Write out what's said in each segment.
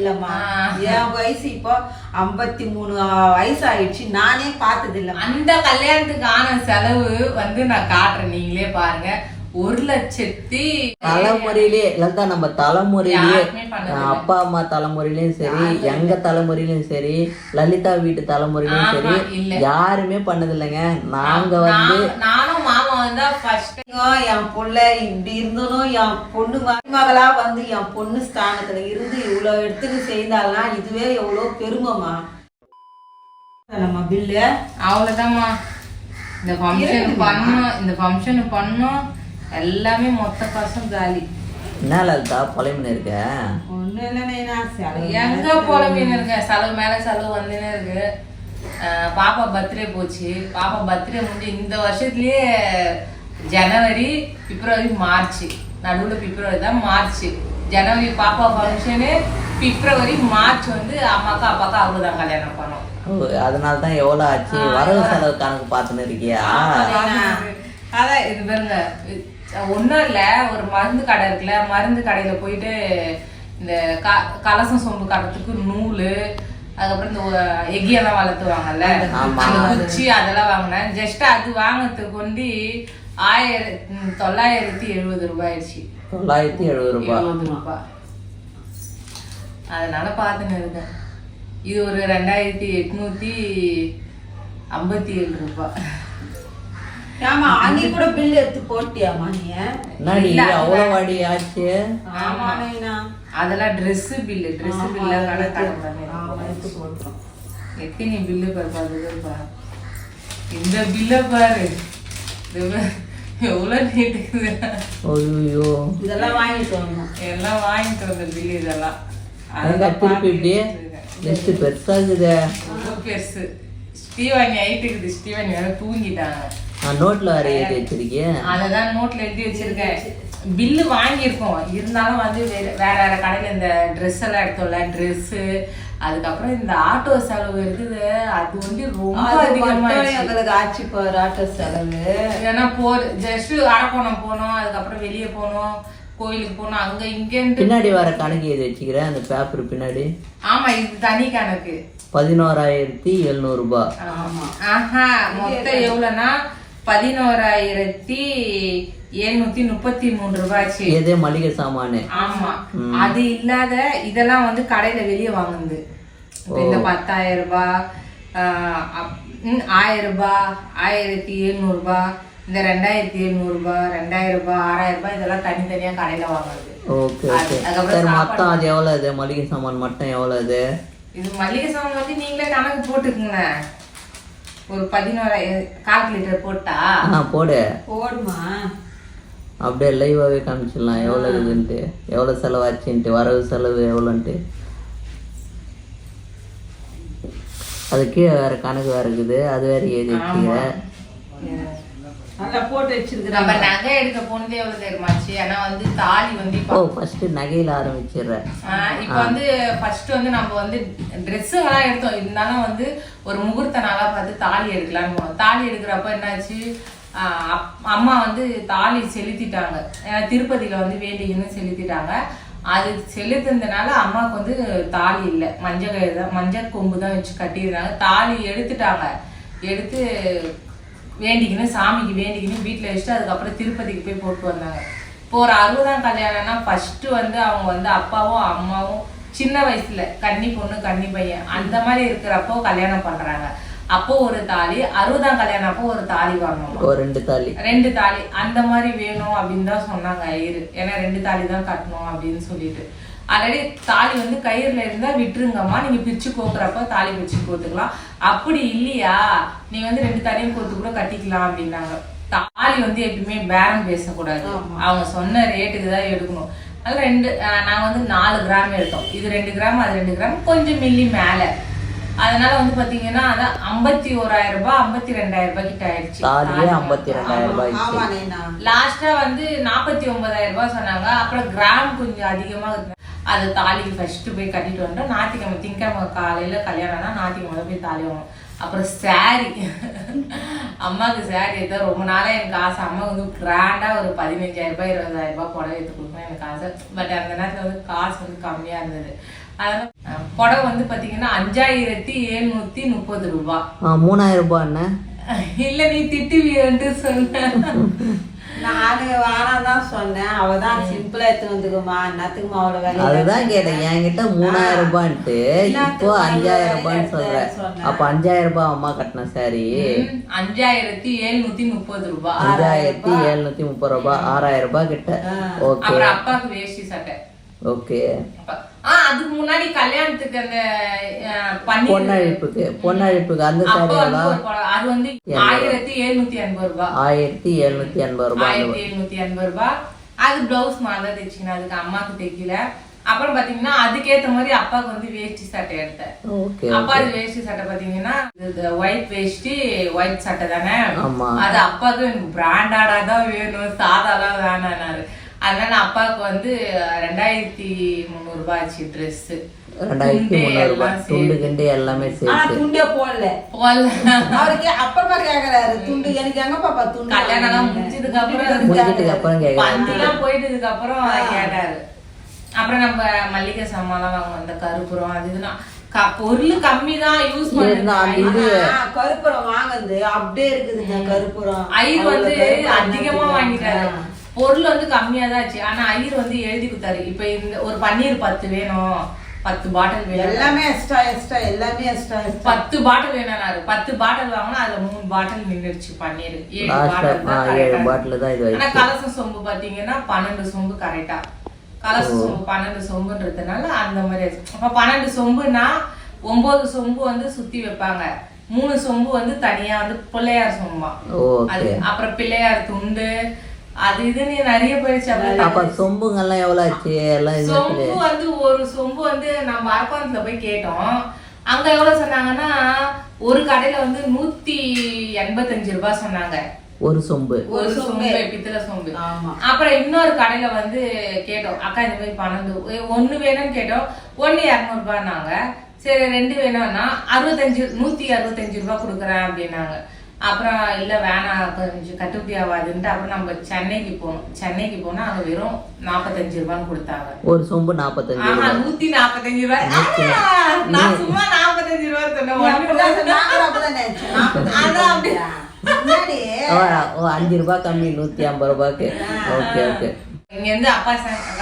இல்லம்மா. என் வயசு இப்போ ஐம்பத்தி மூணு வயசு ஆயிடுச்சு நானே பார்த்தது இல்லம்மா அந்த கல்யாணத்துக்கு ஆன செலவு வந்து நான் காட்டுறேன். நீங்களே பாருங்க. ஒரு லட்சத்தி. தலைமுறையிலே லலிதா நம்ம. அஹ் அப்பா அம்மா தலைமுறையிலயும் சரி எங்க தலைமுறையிலயும் சரி லலிதா வீட்டு தலைமுறையிலயும் சரி. யாருமே பண்ணதில்லைங்க. நாங்க வந்து நான்- நானும் மாமா வந்தா ஃபர்ஸ்ட் என் புள்ள இப்படி இருந்தனும் என் பொண்ணு மருமகளா வந்து என் பொண்ணு ஸ்தானத்துல இருந்து இவ்வளவு எடுத்துட்டு செய்தாலாம் இதுவே எவ்வளவு பெருமைமா நம்ம பில்லு. அவ்வளவுதாம்மா. இந்த ஃபங்க்ஷன் பண்ணோம் இந்த ஃபங்க்ஷன் பண்ணோம் எல்லாமே மொத்த காசும் காலி. என்ன லலிதா புலம்பின்னு இருக்க? ஒண்ணு இல்லைன்னா செலவு எங்க புலம்பின்னு இருக்க? செலவு மேல செலவு வந்துனே இருக்கு. பாப்பா பர்த்டே போச்சு. பாப்பா பர்த்டே முடிஞ்சு இந்த வருஷத்துலயே ஜனவரி பிப்ரவரி மார்ச் நடுவுல பிப்ரவரி தான் மார்ச் ஜனவரி பாப்பா ஃபங்க்ஷனு பிப்ரவரி மார்ச் வந்து அம்மாக்கா அப்பாக்கா அவ்வளவுதான் கல்யாணம் பண்ணோம். அதனால தான் எவ்வளவு ஆச்சு? வரவு செலவு கணக்கு பார்த்துன்னு இருக்கியா? அதான் இது பாருங்க ஒன்றும் இல்லை. ஒரு மருந்து கடை இருக்குல்ல மருந்து கடையில போயிட்டு இந்த க கலசம் சொம்பு கட்டுறதுக்கு நூல் அதுக்கப்புறம் இந்த எக்கியெல்லாம் வளர்த்துவாங்கல்ல. அந்த குச்சி அதெல்லாம் வாங்கினேன். ஜஸ்ட் அது வாங்கினதுக்கு கொண்டு ஆயிரத்தி தொள்ளாயிரத்தி எழுபது ரூபாய் ஆயிடுச்சு தொள்ளாயிரத்தி எழுபது ரூபாய் எழுபது ரூபாய் அதனால பார்த்துன்னு இருக்கேன். இது ஒரு ரெண்டாயிரத்தி எட்நூத்தி ஐம்பத்தி ஏழு ரூபாய் ஆமா அங்கே கூட பில் எடுத்து போட்டியாமா நீ? அவ்வளவு வாடி ஆச்சு ஆமா நைனா அதெல்லாம் Dress பில்லு ட்ரெஸ் பில்ல ஆமா எடுத்து போட்டோம் எத்தனை பில்லு பாரு இந்த பில்ல பாரு. எவ்வளவு நீட்டுக்குது ஐயோ இதெல்லாம் வாங்கிட்டு வரணும். எல்லாம் வாங்கிட்டு வந்த பில்லு இதெல்லாம். இப்படியே லிஸ்ட் பெருசா இருக்குதே ரொம்ப பெருசு. ஸ்டீவானி ஐட்டுக்குது ஸ்டீவானி வேற தூங்கிட்டாங்க. நான் நோட்ல வேற எழுதி வச்சிருக்கேன் அததான் நோட்ல எழுதி வச்சிருக்கேன். பில்லு வாங்கியிருக்கோம். இருந்தாலும் வந்து வேற வேற கடையில இந்த ட்ரெஸ் எல்லாம் எடுத்தோம்ல ட்ரெஸ் அதுக்கப்புறம் இந்த ஆட்டோ செலவு இருக்குது. அது வந்து ரொம்ப எங்களுக்கு ஆச்சு பாரு ஆட்டோ செலவு. ஏன்னா போ ஜஸ்ட் அரக்கோணம் போனோம் அதுக்கப்புறம் வெளியே போனோம் கோயிலுக்கு போனோம் அங்க இங்கன்ட்டு. பின்னாடி வர கணக்கு எழுதி வச்சுக்கிறேன் அந்த பேப்பர் பின்னாடி. ஆமா இது தனி கணக்கு. பதினோராயிரத்தி எழுநூறு ரூபாய். ஆமா. ஆஹா மொத்தம் எவ்வளவுன்னா பதினோராயிரத்தி எழுநூத்தி முப்பத்தி மூணு ரூபாய்ச்சு. எதே மளிகை சாமானு. ஆமா. அது இல்லாத இதெல்லாம் வந்து கடையில வெளியே வாங்குது இந்த பத்தாயிரம் ரூபாய் ஆயிரம் ரூபாய் ஆயிரத்தி எழுநூறு ரூபாய் இந்த ரெண்டாயிரத்தி எழுநூறு ரூபாய் ரெண்டாயிரம் ரூபாய் ஆறாயிரம் ரூபாய் இதெல்லாம் தனித்தனியா கடையில வாங்குறது. Okay okay. மொத்தம் அது எவ்வளவு மளிகை சாமான் மட்டும் எவ்வளவு இது இது மளிகை சாமான் வந்து நீங்களே கணக்கு போட்டுக்குங்க ஒரு பதினோராயிரம் கால்குலேட்டர் போட்டா? ஆ போடு. போடுமா? அப்படியே லைவாவே காமிச்சிடலாம். எவ்வளவு இருக்குன்ட்டு. எவ்வளவு செலவாச்சுன்ட்டு. வரவு செலவு எவ்வளோன்ட்டு. அதுக்கே வேற கணக்கு வேற இருக்குது. அது வேற எழுதி வச்சுக்கிறேன் நல்லா போட்டு நம்ம வச்சிருக்கிறேன் நகை எடுக்க போனதே எவ்வளவு தெரியுமாச்சு ஆனா வந்து தாலி வந்து இப்ப ஃபர்ஸ்ட் நகையில ஆரம்பிச்சிடுறேன் ஆஹ் இப்ப வந்து ஃபர்ஸ்ட் வந்து நம்ம வந்து ட்ரெஸ்ஸுங்கெல்லாம் எடுத்தோம். இருந்தாலும் வந்து ஒரு முகூர்த்த நாளா பார்த்து தாலி எடுக்கலாம்னு தாலி எடுக்கிறப்ப என்னாச்சு? ஆஹ் அப்- அம்மா வந்து தாலி செலுத்திட்டாங்க. ஏன்னா திருப்பதியில வந்து வேண்டிங்கன்னு செலுத்திட்டாங்க. அது செலுத்துனதுனால அம்மாவுக்கு வந்து தாலி இல்லை. மஞ்சள் கயிறு தான் மஞ்சள் கொம்பு தான் வச்சு கட்டியிருந்தாங்க. தாலி எடுத்துட்டாங்க. எடுத்து வேண்டிக்கின்னு சாமிக்கு வேண்டிக்கின்னு வீட்டில் வச்சுட்டு அதுக்கப்புறம் திருப்பதிக்கு போய் போட்டு வந்தாங்க. இப்போ ஒரு அறுபதாம் கல்யாணம்னா ஃபர்ஸ்ட் வந்து அவங்க வந்து அப்பாவும் அம்மாவும் சின்ன வயசுல கன்னி பொண்ணு கன்னி பையன் அந்த மாதிரி இருக்கிறப்போ கல்யாணம் பண்றாங்க. அப்போ ஒரு தாலி அறுபதாம் கல்யாணம் அப்போ ஒரு தாலி வாங்கணும். ரெண்டு தாலி. ரெண்டு தாலி. அந்த மாதிரி வேணும் அப்படின்னு தான் சொன்னாங்க ஐயரு. ஏன்னா ரெண்டு தாலி தான் கட்டணும் அப்படின்னு சொல்லிட்டு. ஆல்ரெடி தாலி வந்து கயிறுல இருந்தா விட்டுருங்கம்மா. நீங்க பிரிச்சு கோக்குறப்ப தாலி பிரிச்சு கோத்துக்கலாம். அப்படி இல்லையா? நீங்க வந்து ரெண்டு தாலியும் கோத்து கூட கட்டிக்கலாம் அப்படின்னாங்க. தாலி வந்து எப்பயுமே பேரம் பேசக்கூடாது. அவங்க சொன்ன ரேட்டுக்கு தான் எடுக்கணும். அதனால ரெண்டு அஹ் நாங்க வந்து நாலு கிராம் எடுத்தோம். இது ரெண்டு கிராம் அது ரெண்டு கிராம் கொஞ்சம் மில்லி மேல. அதனால வந்து பாத்தீங்கன்னா அதான் ஐம்பத்தி ஓராயிரம் ரூபாய் ஐம்பத்தி ரெண்டாயிரம் ரூபாய் கிட்ட ஆயிடுச்சு. ஐம்பத்தி ரெண்டாயிரம் ரூபாய் லாஸ்டா வந்து நாற்பத்தி ஒன்பதாயிரம் ரூபாய் சொன்னாங்க. அப்புறம் கிராம் கொஞ்சம் அதிகமா இருக்கு. அது தாலிக்கு ஃபர்ஸ்ட் போய் கட்டிட்டு வந்துட்டோம் ஞாயிற்றுக்கிழமை திங்கக்கிழமை காலையில கல்யாணம்னா ஞாயிற்றுக்கிழமை போய் தாலி வாங்கணும். அப்புறம் saree. அம்மாவுக்கு saree எடுத்தா ரொம்ப நாளா எனக்கு ஆசை. அம்மா வந்து கிராண்டா ஒரு இருபதாயிரம் ரூபாய் புடவை எடுத்து கொடுக்கணும் எனக்கு ஆசை. பட் அந்த நேரத்துல வந்து காசு வந்து கம்மியா இருந்தது. அதனால புடவை வந்து பாத்தீங்கன்னா அஞ்சாயிரத்தி எழுநூத்தி முப்பது ரூபாய். ஆ மூணாயிரம் ரூபாய் இல்ல நீ திட்டுவியன்ட்டு சொன்ன. நானு வேணாம் தான் சொன்னேன் அவ தான் சிம்பிளா எடுத்து வந்துக்குமா என்னத்துக்குமா அவளை வேலை அதுதான் கேட்டேன். என்கிட்ட மூணாயிரம் ரூபான்ட்டு இப்போ அஞ்சாயிரம் ரூபான்னு சொல்ற அப்ப அஞ்சாயிரம் ரூபாய் அம்மா கட்டின சாரி அஞ்சாயிரத்தி எழுநூத்தி முப்பது ரூபாய் அஞ்சாயிரத்தி எழுநூத்தி முப்பது ரூபாய் ஆறாயிரம் ரூபாய் கிட்ட ஓகே. அப்பாவுக்கு வேஷ்டி சட்டை. ஓகே. அதுக்கு முன்னாடி கல்யாணத்துக்கு அந்த பொன்னழிப்புக்கு பொன்னழிப்புக்கு. அது வந்து ஆயிரத்தி எழுநூத்தி எண்பது ரூபாய் ஆயிரத்தி எழுநூத்தி எண்பது ரூபாய் ஆயிரத்தி எழுநூத்தி எண்பது ரூபாய் அது பிளவுஸ் மாதிரி தான் தைச்சிங்க அதுக்கு அம்மாக்கு தைக்கல. அப்புறம் பாத்தீங்கன்னா அதுக்கேத்த மாதிரி அப்பாவுக்கு வந்து வேஷ்டி சட்டை எடுத்தேன். அப்பா அது வேஷ்டி சட்டை பாத்தீங்கன்னா ஒயிட் வேஷ்டி ஒயிட் சட்டை தானே. அது அப்பாவுக்கு எனக்கு பிராண்டாடா தான் வேணும் சாதாலாம் வேணானாரு அதனால அப்பாவுக்கு வந்து ரெண்டாயிரத்தி முந்நூறு ரூபாய் ஆச்சு ட்ரெஸ் ரெண்டாயிரத்தி முந்நூறு ரூபாய். துண்டு கிண்டு எல்லாமே சேர்த்து. துண்டே போடல. அவருக்கு அப்புறமா கேக்குறாரு. துண்டு எனக்கு எங்க பாப்பா துண்டு? கல்யாணம் முடிஞ்சதுக்கு அப்புறம் போயிட்டதுக்கு அப்புறம் கேட்டாரு. அப்புறம் நம்ம மல்லிகை சாமான்லாம் வாங்குவோம். இந்த கருப்புரம் அது இதுனா க- பொருள் கம்மி தான் யூஸ் அந்த ஆ, கருப்புரம் வாங்குது அப்படியே இருக்குதுங்க கருப்புரம். ஐயர் வந்து அதிகமா. வாங்கிட்டாரு. பொருள் வந்து கம்மியா தான் ஆச்சு. ஆனா ஐயர் வந்து எழுதி கொடுத்தாரு. இப்ப இந்த ஒரு பன்னீர் பத்து வேணும். பத்து பாட்டில் வேணும். எல்லாமே எக்ஸ்ட்ரா எக்ஸ்ட்ரா எல்லாமே எக்ஸ்ட்ரா பத்து பாட்டில் வேணாரு பத்து பாட்டில் வாங்கினா அதுல மூணு பாட்டில் நின்றுச்சு பன்னீர். ஏழு பாட்டில் தான் ஏழு correct ஆ பாட்டில் தான் இது ஆனா கலசம் சொம்பு பாத்தீங்கன்னா பன்னெண்டு சொம்பு கரெக்டா கலசம் சொம்பு பன்னெண்டு சொம்புன்றதுனால அந்த மாதிரி. அப்ப பன்னெண்டு சொம்புனா ஒன்பது சொம்பு வந்து சுத்தி வைப்பாங்க. மூணு சொம்பு வந்து தனியா வந்து பிள்ளையார் சொம்பா. அப்புறம் பிள்ளையார் துண்டு அது இதுன்னு நிறைய போயிடுச்சு அப்ப சொம்புங்கெல்லாம் எவ்வளவு ஆச்சு? எல்லாம் இது சொம்பு வந்து ஒரு சொம்பு வந்து நம்ம அரப்பாணத்துல போய் கேட்டோம். அங்க எவ்வளவு சொன்னாங்கன்னா ஒரு கடையில வந்து நூத்தி எண்பத்தஞ்சு ரூபாய் சொன்னாங்க. ஒரு சொம்பு. ஒரு சொம்பு பித்தளை சொம்பு. ஆமா. அப்புறம் இன்னொரு கடையில வந்து கேட்டோம் அக்கா இந்த மாதிரி பன்னெண்டு ஒ- ஒண்ணு வேணும்னு கேட்டோம் ஒண்ணு இரநூறுபான்னாங்க. சரி ரெண்டு வேணும்னா அறுபத்தஞ்சு நூத்தி அறுபத்தஞ்சு ரூபாய் கொடுக்குறேன் அப்படின்னாங்க. அப்புறம் இல்ல வேணாம் கொஞ்சம் கட்டுப்படி ஆகாதுன்ட்டு அப்புறம் நம்ம சென்னைக்கு போனோம். சென்னைக்கு போனா அங்க வெறும் நாற்பத்தஞ்சு ரூபான்னு கொடுத்தாங்க. ஒரு சொம்பு நாற்பத்தஞ்சு ஆமா நூத்தி நாற்பத்தஞ்சு ரூபாய். நான் சும்மா நாற்பத்தஞ்சு ரூபாய் சொன்னேன் அஞ்சு ரூபாய் கம்மி நூத்தி ஐம்பது ரூபாய்க்கு. Okay okay. இங்க இருந்து அப்பா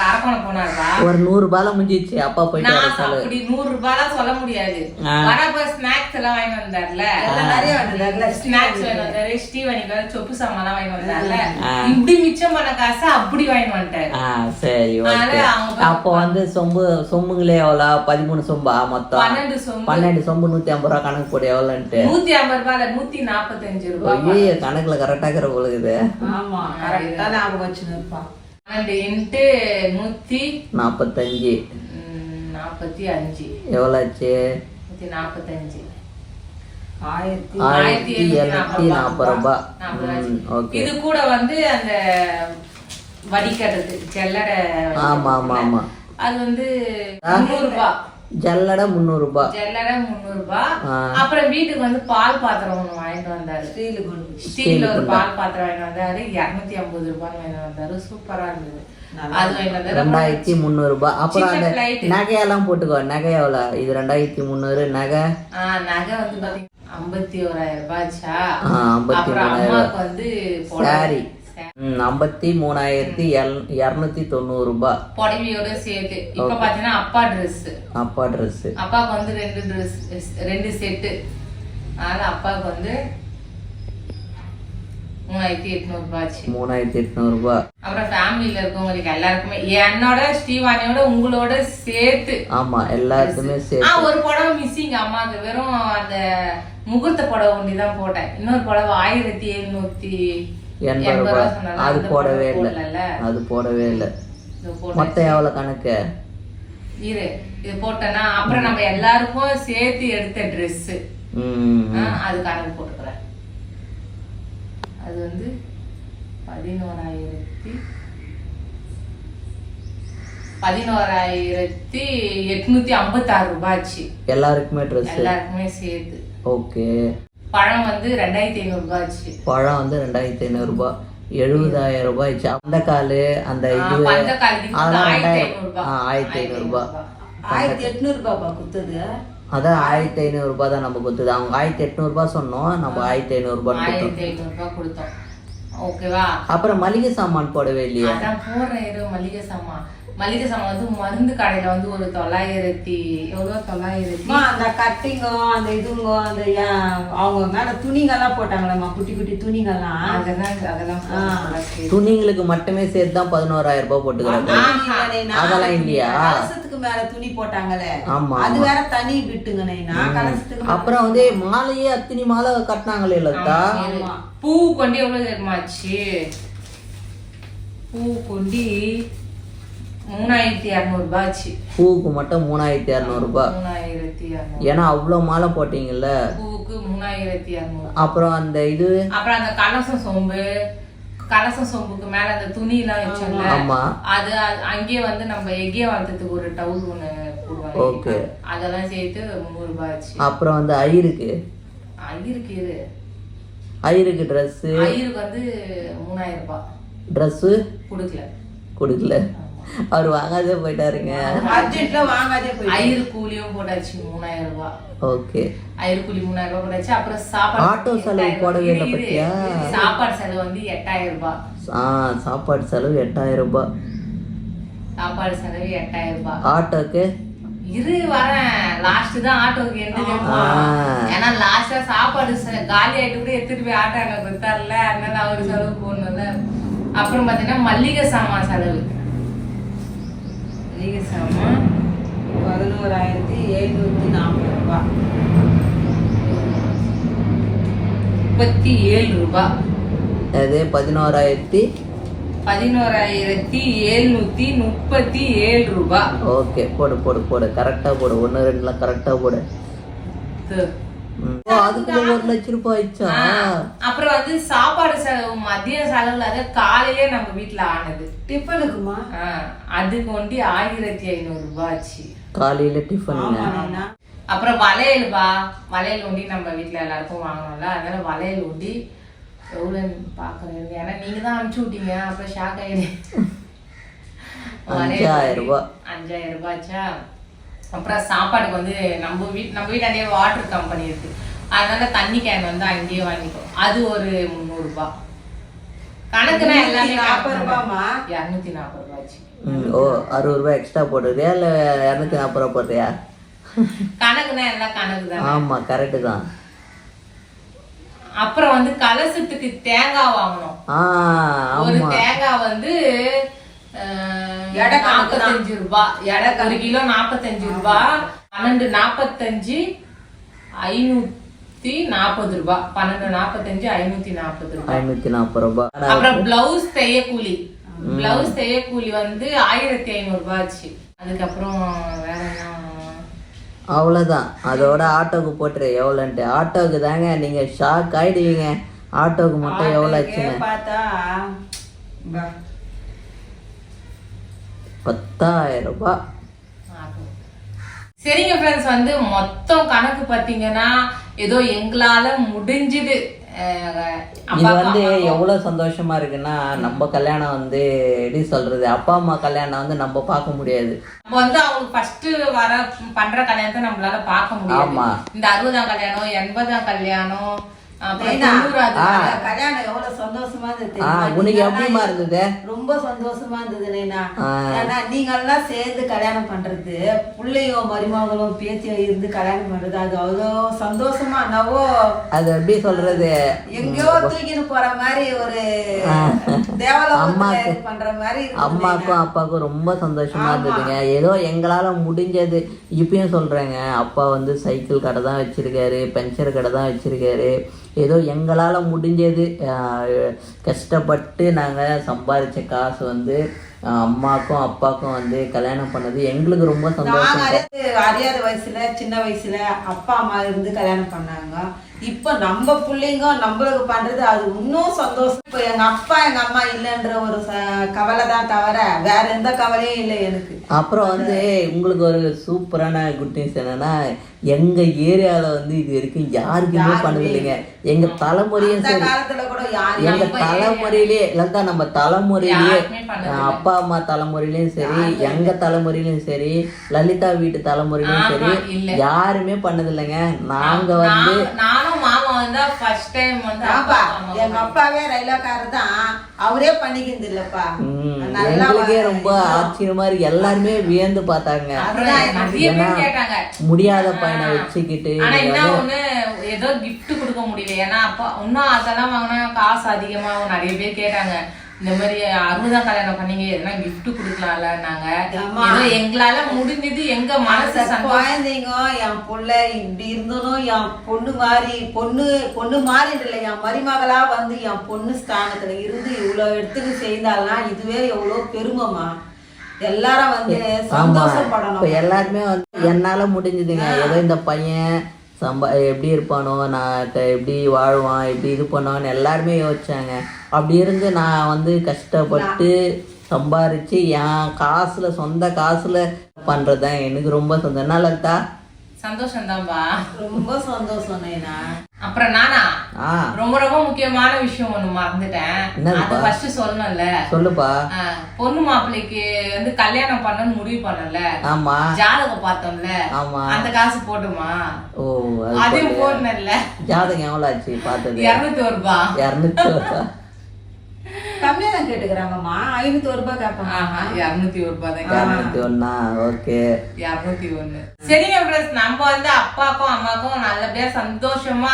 அரக்கோணம் போனாருப்பா ஒரு நூறு ரூபாயில முடிஞ்சிச்சு. அப்பா போயிட்டு நான் அப்படி நூறு ரூபாய்லாம் சொல்ல முடியாது. வரப்ப ஸ்நாக்ஸ் எல்லாம் வாங்கி வந்தார்ல. நிறைய ஸ்நாக்ஸ் வாங்கி வந்தாரு. ஸ்டீவனிக்கு வந்து சொப்பு சாமான் வாங்கி வந்தார்ல. இப்படி மிச்சம் பண்ண காசு அப்படி வாங்கி வந்துட்டாரு. ஆ சரி அப்போ வந்து சொம்பு சொம்புங்களே எவ்வளோ? பதிமூணு சொம்பா மொத்தம். பன்னெண்டு சொம்பு. பன்னெண்டு சொம்பு நூத்தி ஐம்பது ரூபா கணக்கு போடு எவ்வளோன்ட்டு. நூத்தி ஐம்பது ரூபாய்ல நூத்தி நாற்பத்தஞ்சு ரூபாய் கணக்குல கரெக்டாக இருக்கிற பொழுது ஆமா கரெக்டா ஞாபகம் வச்சுருப்பான் பன்னெண்டு இன்ட்டு நூத்தி நாற்பத்தஞ்சு நாற்பத்தி அஞ்சு. எவ்வளோ ஆச்சு நூத்தி நாற்பத்தஞ்சு ஆயிரத்தி ஆயிரத்தி எழுநூத்தி நாற்பது ரூபாய் ஓகே. இது கூட வந்து அந்த வடிகட்டுறது ஜல்லடை ஆமா ஆமா ஆமா. அது வந்து முந்நூறு ரூபாய் ஜல்லடை முந்நூறுபா. ஜல்லடை முந்நூறு ரூபாய் ஆ. அப்புறம் வீட்டுக்கு வந்து பால் பாத்திரம் ஒண்ணு வாங்கிட்டு வந்தாரு. ஸ்டீலு கொண்டு ஸ்டீல்ல ஒரு பால் பாத்திரம் வாங்கிட்டு வந்தாரு. இருநூத்தி ஐம்பது ரூபாய் வாங்கிட்டு வந்தாரு. சூப்பரா இருந்தது. ரெண்டாயிரத்தி முந்நூறுபா. அப்புறம் அந்த. நகையெல்லாம் போட்டுக்கோ. நகை எவ்வளோ? இது ரெண்டாயிரத்தி முந்நூறு. நகை? ஆஹ் நகை வந்து பாத்தீங்கன்னா ஐம்பத்தி ஓராயிரம் ரூபாய் ஆச்சா? ஐம்பத்தி மூணாயிரம் வந்து. சாரி. ஐம்பத்தி மூணாயிரத்தி இரநூத்தி தொண்ணூறுபா புடவையோட சேர்த்து. இப்ப பாத்தீங்கன்னா அப்பா Dress. அப்பா ட்ரெஸ்ஸு அப்பாவுக்கு வந்து ரெண்டு ட்ரெஸ் ரெண்டு செட்டு அதனால அப்பாவுக்கு வந்து மூணாயிரத்தி எட்நூறு ரூபாய் ஆச்சு. மூணாயிரத்தி எட்நூறுபா. அப்புறம் ஃபேமிலியில இருக்கவங்களுக்கு எல்லாருக்குமே என்னோட ஸ்ரீவாணியோட உங்களோட சேர்த்து. ஆமா எல்லாருக்குமே சேர்த்து. ஒரு புடவை மிஸ்ஸிங் அம்மாக்கு வெறும் அந்த முகூர்த்த புடவை ஒண்டி தான் போட்டேன். இன்னொரு புடவை ஆயிரத்தி எழுநூத்தி எண்பது எண்பது ரூபா ரூபா சொன்னாங்க. அது போடவே இல்லை. அது போடவே இல்லை. மொத்தம் எவ்வளோ கணக்கு? இரு இது போட்டேன்னா அப்புறம் நம்ம எல்லாருக்கும் சேர்த்து எடுத்த ஆ, அது கணக்கு போட்டுக்கிறேன். அது வந்து பதினோராயிரத்தி பதினோராயிரத்தி எட்நூத்தி ஐம்பத்தாறு ரூபாய் ஆச்சு எல்லாருக்குமே ட்ரெஸ்ஸு எல்லாருக்குமே சேர்த்து. ஓகே. பழம் வந்து ரெண்டாயிரத்தி ஐநூறு ரூபாய் ஆச்சு. பழம் வந்து ரெண்டாயிரத்தி ஐநூறுரூபா எழுபதாயிரம் ரூபாய் ஆச்சு. அந்த கால் அந்த இது அதெல்லாம் ஆயிரத்தி ஐநூறு ஐநூறுரூபா ஆயிரத்தி எட்நூறு ரூபாப்பா குத்துது? அதான் ஆயிரத்தி ஐநூறுரூபா தான் நம்ம கொடுத்தது அவங்க ஆயிரத்தி எட்நூறுபா சொன்னோம். நம்ம ஆயிரத்தி ஐநூறுரூபான்னு கொடுத்தோம் ஐநூறு ஓகேவா? அப்புறம் மளிகை சாமான் போடவே இல்லையா? போடுறேன் மளிகை சாமான். மளிகை சாமான் வந்து மருந்து கடையில வந்து ஒரு தொள்ளாயிரத்தி எவ்வளவு தொள்ளாயிரத்தி அந்த கட்டிங்கோ அந்த இதுங்கோ அந்த அவங்க மேல துணிங்கெல்லாம் போட்டாங்களேம்மா குட்டி குட்டி துணிங்கெல்லாம் அதெல்லாம் அதெல்லாம். துணிங்களுக்கு மட்டுமே சேர்த்து தான் பதினோராயிரம் ரூபாய் போட்டுக்கிறாங்க அதெல்லாம் இல்லையா? கலசத்துக்கு மேல துணி போட்டாங்களே. ஆமா, அது வேற தனி பிட்டுங்கண்ணா கலசத்துக்கு அப்புறம் வந்து மாலையே அத்தினி மாலை கட்டினாங்களே ஆமா. பூ கொண்டு எவ்வளவு தெரியுமாச்சு பூ கொண்டி மூணாயிரத்தி இரநூறு ரூபாய் ஆச்சு. பூவுக்கு மட்டும் மூணாயிரத்தி இரநூறுபா மூணாயிரத்தி ஏன்னா அவ்வளோ மாலை போட்டீங்கல்ல? பூவுக்கு மூணாயிரத்தி இரநூறு அப்புறம் அந்த இது? அப்புறம் அந்த கலசம் சொம்பு கலசம் சொம்புக்கு மேல அந்த துணி எல்லாம் வச்சோம்ல ஆமா. அது அங்கேயே வந்து நம்ம எக்கே வளர்த்ததுக்கு ஒரு டவுல் ஒண்ணு போடுவாங்க. Okay. அதெல்லாம் சேர்த்து முந்நூறு ரூபாய் ஆச்சு. அப்புறம் வந்து ஐயருக்கு ஐயருக்கு இது. ஐயருக்கு ட்ரெஸ்ஸு ஐயருக்கு வந்து மூணாயிரம் ரூபாய் ட்ரெஸ்ஸு கொடுக்கல. கொடுக்கல அவர் வாங்காதே போயிட்டாருங்க. அர்ஜென்ட்ல வாங்காதே போய் ஐயரு கூலியும் போட்டாச்சு மூணாயிரம் ரூபாய் ஓகே. ஐயரு கூலி மூணாயிரம் ரூபாய் போட்டாச்சு அப்புறம் சாப்பாடு ஆட்டோ செலவு போடவே இல்லை. பத்தியா? சாப்பாடு செலவு வந்து எட்டாயிரம் ரூபாய் ஆ சாப்பாடு செலவு எட்டாயிரம் ரூபாய் சாப்பாடு செலவு எட்டாயிரம் ரூபாய் ஆட்டோக்கு? இரு வரேன். லாஸ்ட் தான் ஆட்டோக்கு எந்த ஆ. ஏன்னா லாஸ்டா சாப்பாடு ச- காலி ஆயிட்டு கூட எடுத்துட்டு போய் ஆட்டோ அங்க கொடுத்தாருல அதனால அவரு செலவு போடணும்ல. அப்புறம் பாத்தீங்கன்னா மல்லிகை சாமான் செலவு. சாமான் பதினோராயிரத்தி எழுநூத்தி நாற்பது ரூபாய் முப்பத்தி ஏழு ரூபாய் அது பதினோராயிரத்தி? பதினோராயிரத்தி எழுநூத்தி முப்பத்தி ஏழு ரூபாய் ஓகே போடு போடு போடு. கரெக்டாக போடு. ஒன்று ரெண்டுலாம் கரெக்டாக போடு. அப்புறம் வந்து சாப்பாடு செலவு மதிய செலவுல காலையிலே நம்ம வீட்ல ஆனது. டிஃபனுக்குமா? அதுக்கு வந்து ஆயிரத்தி ஐநூறு ரூபாய் ஆச்சு. காலையில அப்புறம் வளையல் பா வளையல் உண்டி நம்ம வீட்ல எல்லாருக்கும் வாங்கணும்ல அதனால வளையல் உண்டி எவ்வளோன்னு பார்க்குறேன் ஏன்னா நீங்க தான் அனுப்பிச்சு விட்டீங்க அப்புறம் ஷாக் ஆயிடு அஞ்சாயிரம் ரூபாய். அஞ்சாயிரம் ரூபாய்ச்சா அப்புறம் சாப்பாடுக்கு வந்து நம்ம வீட் நம்ம வீட்டாண்டே வாட்டர் கம்பெனி இருக்கு. அதனால தண்ணி கேன் வந்து அங்கேயே வாங்கிக்கோ அது ஒரு முந்நூறு ரூபாய் கணக்குனா எல்லாமே நாற்பது ரூபாமா இரநூத்தி நாற்பது ரூபாய்ச்சு. ஓ அறுபது ரூபாய் எக்ஸ்ட்ரா போடுறியா இல்லை இரநூத்தி நாற்பது ரூபா போடுறியா? கணக்குனா எல்லாம் கணக்கு தான் ஆமாம் கரெக்டு தான். அப்புறம் வந்து கலசத்துக்கு தேங்காய் வாங்கணும். ஒரு தேங்காய் வந்து எடை. நாற்பத்தஞ்சு ரூபாய் எடை ஒரு கிலோ நாற்பத்தஞ்சு ரூபாய் பன்னெண்டு நாற்பத்தஞ்சு ஐநூத்தி நாற்பது ரூபாய் பன்னெண்டு நாற்பத்தஞ்சு ஐநூத்தி நாற்பது ரூபாய் ஐநூற்றி நாற்பது ரூபாய் அப்புறம் பிளவுஸ் தையக்கூலி பிளவுஸ் தையக்கூலி வந்து ஆயிரத்தி ஐநூறு ரூபாய் ஆச்சு. அதுக்கப்புறம் வேற என்ன? அவ்வளோதான் அதோட ஆட்டோக்கு போட்டுரு. எவ்வளோன்ட்டு ஆட்டோக்கு தாங்க நீங்கள் ஷாக் ஆயிடுவீங்க. ஆட்டோக்கு மட்டும் எவ்வளோ ஆச்சுன்னு. பார்த்தா பா. பத்தாயிரம் ரூபாய். சரிங்க ஃப்ரெண்ட்ஸ் வந்து மொத்தம் கணக்கு பார்த்தீங்கன்னா ஏதோ எங்களால முடிஞ்சுது இது வந்து எவ்வளோ சந்தோஷமா இருக்குன்னா நம்ம கல்யாணம் வந்து எப்படி சொல்றது அப்பா அம்மா கல்யாணம் வந்து நம்ம பார்க்க முடியாது நம்ம வந்து அவங்க ஃபர்ஸ்ட் வர பண்ற கல்யாணத்தை நம்மளால பார்க்க முடியாது ஆமா. இந்த அறுபதாம் கல்யாணம் எண்பதாம் கல்யாணம் உனக்கு எப்படிமா இருந்தது? ரொம்ப சந்தோஷமா இருந்தது நைனா ஆ. ஏன்னா நீங்க எல்லாம் சேர்ந்து கல்யாணம் பண்றது பிள்ளையும் மருமகளும் பேத்தியும் இருந்து கல்யாணம் பண்றது அது அவ்வளோ சந்தோஷமா அது எப்படி சொல்றது? எங்கேயோ தூக்கின்னு போற மாதிரி ஒரு அம்மாக்கு- பண்ற மாதிரி அம்மாக்கும் அப்பாவுக்கும் ரொம்ப சந்தோஷமா இருந்ததுங்க. ஏதோ எங்களால முடிஞ்சது. இப்பயும் சொல்றேங்க. அப்பா வந்து சைக்கிள் கடை தான் வச்சிருக்காரு பஞ்சர் கடை தான் வச்சிருக்காரு. ஏதோ எங்களால் முடிஞ்சது கஷ்டப்பட்டு நாங்கள் சம்பாதிச்ச காசு வந்து அம்மாக்கும் அப்பாக்கும் வந்து கல்யாணம் பண்ணது எங்களுக்கு ரொம்ப சந்தோஷம் அறியாத வயசுல சின்ன வயசுல அப்பா அம்மா இருந்து கல்யாணம் பண்ணாங்க. இப்ப நம்ம பிள்ளைங்க நம்மளுக்கு பண்றது அது இன்னும் சந்தோஷம். இப்ப எங்க அப்பா எங்க அம்மா இல்லைன்ற ஒரு கவலை தான் தவிர வேற எந்த கவலையும் இல்லை எனக்கு. அப்புறம் வந்து உங்களுக்கு ஒரு சூப்பரான குட் நியூஸ் என்னன்னா எங்க ஏரியால வந்து இது வரைக்கும் யாருக்குமே பண்ணது இல்லைங்க எங்க தலைமுறையும் சரி. எங்க தலைமுறையிலேயே இல்லக்கா நம்ம பண்ணது அஹ் அப்பா அம்மா தலைமுறையிலயும் சரி எங்க தலைமுறையிலயும் சரி லலிதா வீட்டு தலைமுறையிலயும் சரி. யாருமே பண்ணது இல்லைங்க நாங்க வந்து நான்- நானும் மாமா வந்து ஃபர்ஸ்ட் டைம் வந்து அப்பா, எங்க அப்பாவே ரயிலாக்காரர் தான். அவரே பண்ணிக்கிறது இல்லப்பா. எங்களுக்கே ரொம்ப ஆச்சரியமா இருக்கு. எல்லாருமே வியந்து பார்த்தாங்க. முடியாத பையனை வச்சுக்கிட்டு ஏதோ gift கொடுக்க முடியல. ஏன்னா அப்பா இன்னும் அதெல்லாம் வாங்கினா காசு அதிகமாகும். நிறைய பேர் கேட்டாங்க. இந்த மாதிரி அறுபதாம் கல்யாணம் பண்ணீங்க எதனா gift கொடுக்கலாம்ல நாங்க. எங்களால முடிஞ்சது எங்க மனசு குழந்தைங்க என் புள்ள இப்படி இருந்தனும் என் பொண்ணு மாதிரி பொண்ணு பொண்ணு மாதிரி இல்லை என் மருமகளா வந்து என் பொண்ணு ஸ்தானத்துல இருந்து இவ்வளவு எடுத்துட்டு செய்தாலாம் இதுவே எவ்வளவு பெருமைமா எல்லாரும் வந்து சந்தோஷப்படணும். எல்லாருமே வந்து என்னால முடிஞ்சதுங்க. ஏதோ இந்த பையன் சம்பா எப்படி இருப்பானோ நான் எப்படி வாழ்வான் எப்படி இது பண்ணுவான்னு எல்லாருமே யோசிச்சாங்க. அப்படி இருந்து நான் வந்து கஷ்டப்பட்டு சம்பாரிச்சு என் காசுல சொந்த காசுல பண்றதுதான் எனக்கு ரொம்ப சந்தோஷம். என்ன லலிதா? சந்தோஷம் தான்பா ரொம்ப சந்தோஷம் நைனா. அப்புறம் நானா? ஆ. ரொம்ப ரொம்ப முக்கியமான விஷயம் ஒண்ணு மறந்துட்டேன்? அது ஃபர்ஸ்ட் சொல்லணும்ல. சொல்லுப்பா. பொண்ணு மாப்பிள்ளைக்கு வந்து கல்யாணம் பண்ணணும்னு முடிவு பண்ணல ஆமா. ஜாதகம் பார்த்தோம்ல. ஆமா. அந்த காசு போட்டுமா? ஓ அது அதையும். போடணும்ல. ஜாதகம் எவ்வளவு ஆச்சு பார்த்தது? இருநூத்தி ஒரு ரூபாய் இரநூத்தி ரூபா. கம்மியா தான் கேட்டுக்கிறாங்கம்மா. ஐநூத்தி ஒரு ரூபாய் கேட்பாங்க. ஆஹா, இருநூத்தி ஒரு ரூபாய் தான் இரநூத்தி ஒண்ணா ஓகே. இருநூத்தி ஒண்ணு சரிங்க நம்ம வந்து அப்பாக்கும் அம்மாக்கும் நல்லபடியா சந்தோஷமா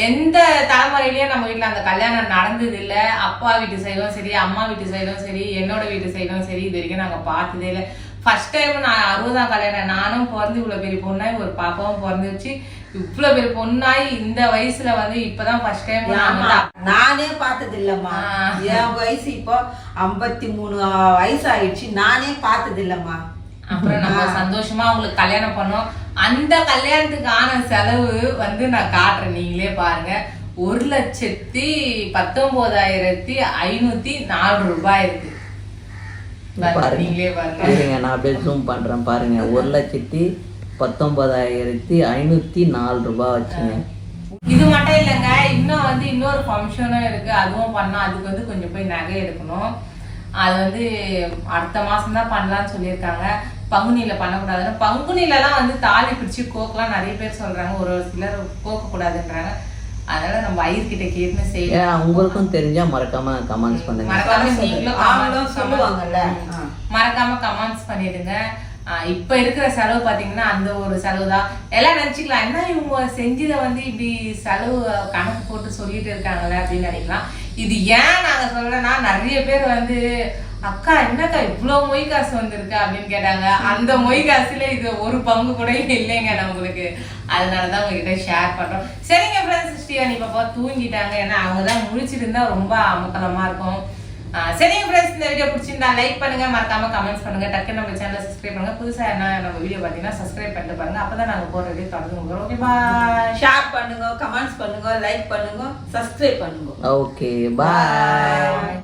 எந்த தலைமுறையிலயும் நம்ம வீட்ல அந்த கல்யாணம் நடந்தது இல்ல அப்பா வீட்டு சைடும் சரி அம்மா வீட்டு சைடும் சரி என்னோட வீட்டு சைடும் சரி இது வரைக்கும் நாங்க பார்த்ததே இல்ல. ஃபர்ஸ்ட் டைம் நான் அறுபதாம் கல்யாணம் நானும் பிறந்து இவ்வளவு பெரிய பொண்ணாய் ஒரு பாப்பாவும் பிறந்து வச்சு இவ்வளவு பெரிய பொண்ணாய் இந்த வயசுல வந்து இப்பதான் ஃபர்ஸ்ட் டைம் நான் பார்த்தது இல்லம்மா. என் வயசு இப்போ ஐம்பத்தி மூணு வயசு ஆயிடுச்சு நானே பார்த்தது இல்லம்மா அப்புறம் நம்ம சந்தோஷமா அவங்களுக்கு கல்யாணம் பண்ணோம். அந்த கல்யாணத்துக்கான செலவு வந்து நான் காட்டுறேன். நீங்களே பாருங்க. ஒரு லட்சத்தி பத்தொன்பதாயிரத்தி ஐநூத்தி நாலு ரூபாய் இருக்கு. பாருங்க, நான் அப்படியே ஜூம் பண்றேன். பாருங்க ஒரு லட்சத்தி பத்தொன்பதாயிரத்தி ஐநூத்தி நாலு ரூபாய் வச்சுங்க. இது மட்டும் இல்லைங்க இன்னும் வந்து இன்னொரு ஃபங்க்ஷனும் இருக்கு. அதுவும் பண்ணா அதுக்கு வந்து கொஞ்சம் போய் நகை எடுக்கணும். அது வந்து அடுத்த மாசம் தான் பண்ணலாம்னு சொல்லியிருக்காங்க. பங்குனியில பண்ணக்கூடாதுன்னு. பங்குனிலலாம் வந்து தாலி பிடிச்சு கோக்கலாம் நிறைய பேர் சொல்றாங்க. ஒரு ஒரு சிலர் கோக்க கூடாதுன்றாங்க அதனால நம்ம ஐயர்கிட்ட கேட்டுன்னு செய்யலாம் உங்களுக்கும் தெரிஞ்சா மறக்காம கமெண்ட்ஸ் பண்ணுங்க. மறக்காம நீங்களும் அவங்களும் comments சொல்லுவாங்கல்ல. மறக்காம கமெண்ட்ஸ் பண்ணிடுங்க. ஆஹ் இப்ப இருக்கிற செலவு பாத்தீங்கன்னா அந்த ஒரு செலவு தான். எல்லாம் நினைச்சுக்கலாம் என்ன இவங்க செஞ்சதை வந்து இப்படி செலவு கணக்கு போட்டு சொல்லிட்டு இருக்காங்களே அப்படின்னு நினைக்கலாம். இது ஏன் நாங்க சொல்றேன்னா நிறைய பேர் வந்து அக்கா என்னக்கா இவ்வளவு மொய் காசு வந்திருக்கு அப்படின்னு கேட்டாங்க. அந்த மொய் காசுல இது ஒரு பங்கு கூட இல்லைங்க நம்மளுக்கு அதனாலதான் உங்ககிட்ட ஷேர் பண்றோம். சரிங்க ஃப்ரெண்ட்ஸ் ஸ்ரீவாணி பாப்பா தூங்கிட்டாங்க. ஏன்னா அவங்க தான் முழிச்சிட்டு இருந்தா ரொம்ப அமக்கலமா இருக்கும். சரிங்க ஃப்ரெண்ட்ஸ் இந்த வீடியோ பிடிச்சிருந்தா லைக் பண்ணுங்க. மறக்காம கமெண்ட்ஸ் பண்ணுங்க. டக்கு நம்ம சேனலை சப்ஸ்கிரைப் பண்ணுங்க. புதுசா என்ன நம்ம வீடியோ பார்த்தீங்கன்னா சப்ஸ்கிரைப் பண்ணிட்டு பாருங்க. அப்பதான் நாங்க போற வீடியோ தொடர்ந்து ஓகே பாய் ஷேர் பண்ணுங்க கமெண்ட்ஸ் பண்ணுங்க லைக் பண்ணுங்க சப்ஸ்கிரைப் பண்ணுங்க. Okay bye